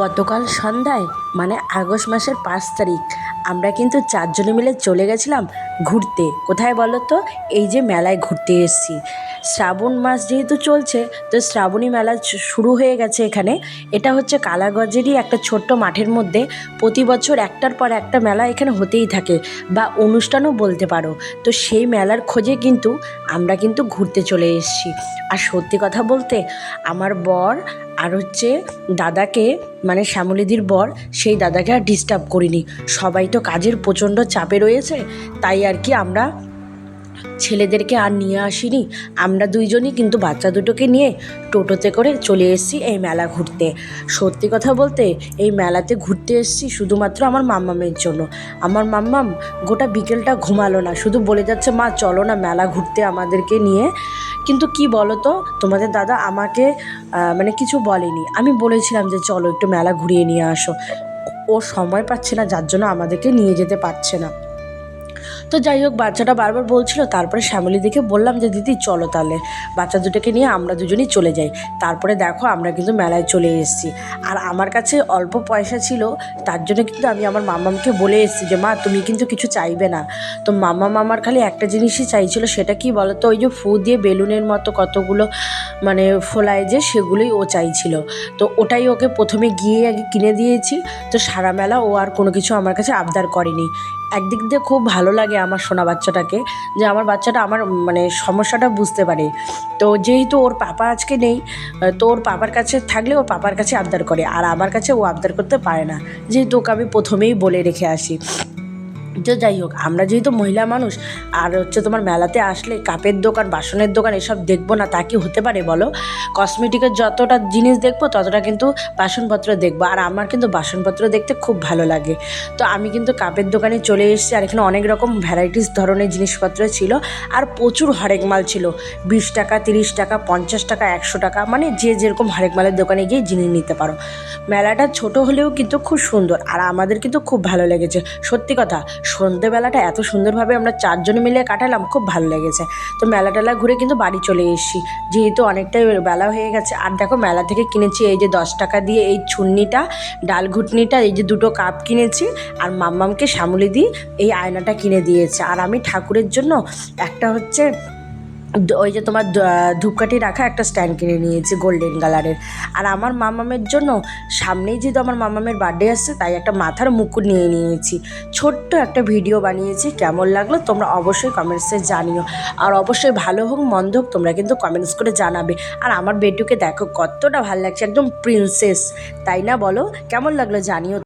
গতকাল সন্ধ্যায় মানে আগস্ট মাসের পাঁচ তারিখ, আমরা কিন্তু চারজনে মিলে চলে গেছিলাম ঘুরতে। কোথায় বলো তো এই যে মেলায় ঘুরতে এসেছি। শ্রাবণ মাস যেহেতু চলছে, তো শ্রাবণী মেলা শুরু হয়ে গেছে এখানে। এটা হচ্ছে কালাগজেরই একটা ছোট্ট মাঠের মধ্যে প্রতি বছর একটার পর একটা মেলা এখানে হতেই থাকে বা অনুষ্ঠানও বলতে পারো। তো সেই মেলার খোঁজে কিন্তু আমরা কিন্তু ঘুরতে চলে এসেছি। আর সত্যি কথা বলতে, আমার বর আর হচ্ছে দাদাকে মানে শ্যামলীদির বর, সেই দাদাকে আর ডিস্টার্ব করিনি। সবাই তো কাজের প্রচণ্ড চাপে রয়েছে, তাই আর কি আমরা ছেলেদেরকে আর নিয়ে আসিনি। আমরা দুইজনই কিন্তু বাচ্চা দুটোকে নিয়ে টোটোতে করে চলে এসেছি এই মেলা ঘুরতে। সত্যি কথা বলতে, এই মেলাতে ঘুরতে এসেছি শুধুমাত্র আমার মাম্মামের জন্য। আমার মাম্মাম গোটা বিকেলটা ঘুমালো না, শুধু বলে যাচ্ছে, মা, চলো না মেলা ঘুরতে আমাদেরকে নিয়ে। কিন্তু কি বলো তো তোমাদের দাদা আমাকে মানে কিছু বলেনি। আমি বলেছিলাম যে, চলো একটু মেলা ঘুরিয়ে নিয়ে আসো। ও সময় পাচ্ছে না, যার জন্য আমাদেরকে নিয়ে যেতে পারছে না। তো যাই হোক, বাচ্চাটা বারবার বলছিল, তারপরে শ্যামলি দেখে বললাম যে, দিদি, চলো তাহলে। বাচ্চা দুটোকে নিয়ে আমরা দুজনেই চলে যাই। তারপরে দেখো, আমরা কিন্তু মেলায় চলে এসেছি। আর আমার কাছে অল্প পয়সা ছিল, তার জন্য কিন্তু আমি আমার মামামকে বলে এসেছি যে, মা, তুমি কিন্তু কিছু চাইবে না। তো মামা মামার খালি একটা জিনিসই চাইছিল, সেটা কি বলো তো ওই যে ফু দিয়ে বেলুনের মতো কতগুলো মানে ফোলায় যে, সেগুলোই ও চাইছিল। তো ওটাই ওকে প্রথমে গিয়ে আগে কিনে দিয়েছি। তো সারা মেলা ও আর কোনো কিছু আমার কাছে আবদার করেনি। একদিক দিয়ে খুব ভালো লাগে আমার সোনা বাচ্চাটাকে, যে আমার বাচ্চাটা আমার মানে সমস্যাটা বুঝতে পারে। তো যেহেতু ওর পাপা আজকে নেই, তো ওর পাপার কাছে থাকলে ওর পাপার কাছে আবদার করে, আর আমার কাছে ও আবদার করতে পারে না। যেহেতু ওকে আমি প্রথমেই বলে রেখে আসি। তো যাই হোক, আমরা যেহেতু মহিলা মানুষ, আর হচ্ছে তোমার মেলাতে আসলে কাপের দোকান, বাসনের দোকান এসব দেখব না, তা কি হতে পারে বলো? কসমেটিকের যতটা জিনিস দেখব, ততটা কিন্তু বাসনপত্র দেখব, আর আমার কিন্তু বাসনপত্র দেখতে খুব ভালো লাগে। তো আমি কিন্তু কাপের দোকানে চলে এসেছি, আর এখানে অনেক রকম ভ্যারাইটিস ধরনের জিনিসপত্র ছিল, আর প্রচুর হরেক মাল ছিল। বিশ টাকা, তিরিশ টাকা, পঞ্চাশ টাকা, একশো টাকা মানে যে যেরকম হরেক মালের দোকানে গিয়ে জিনিস নিতে পারো। মেলাটা ছোট হলেও কিন্তু খুব সুন্দর, আর আমাদের কিন্তু খুব ভালো লেগেছে। সত্যি কথা সন্ধেবেলাটা এত সুন্দরভাবে আমরা চারজনে মিলে কাটালাম, খুব ভালো লেগেছে। তো মেলা টেলা ঘুরে কিন্তু বাড়ি চলে এসেছি। যেহেতু অনেকটাই বেলা হয়ে গেছে, আর দেখো মেলা থেকে কিনেছি এই যে দশ টাকা দিয়ে এই ছুন্নিটা ডাল ঘুটনিটা, এই যে দুটো কাপ কিনেছি, আর মাম্মামকে শ্যামলি দিয়ে এই আয়নাটা কিনে দিয়েছে। আর আমি ঠাকুরের জন্য একটা হচ্ছে ওই যে তোমার ধূপকাঠি রাখা একটা স্ট্যান্ড কিনে নিয়েছি গোল্ডেন কালারের আর আমার মামামের জন্য সামনেই যেহেতু আমার মামামের বার্থডে আসছে, তাই একটা মাথার মুকুট নিয়ে নিয়েছি। ছোট্ট একটা ভিডিও বানিয়েছি, কেমন লাগল তোমরা অবশ্যই কমেন্টসে জানিও। আর অবশ্যই ভালো হোক, মন্দ হোক, তোমরা কিন্তু কমেন্টস করে জানাবে। আর আমার বেটুকে দেখো কতটা ভালো লাগছে, একদম প্রিন্সেস তাই না বলো? কেমন লাগল জানিও।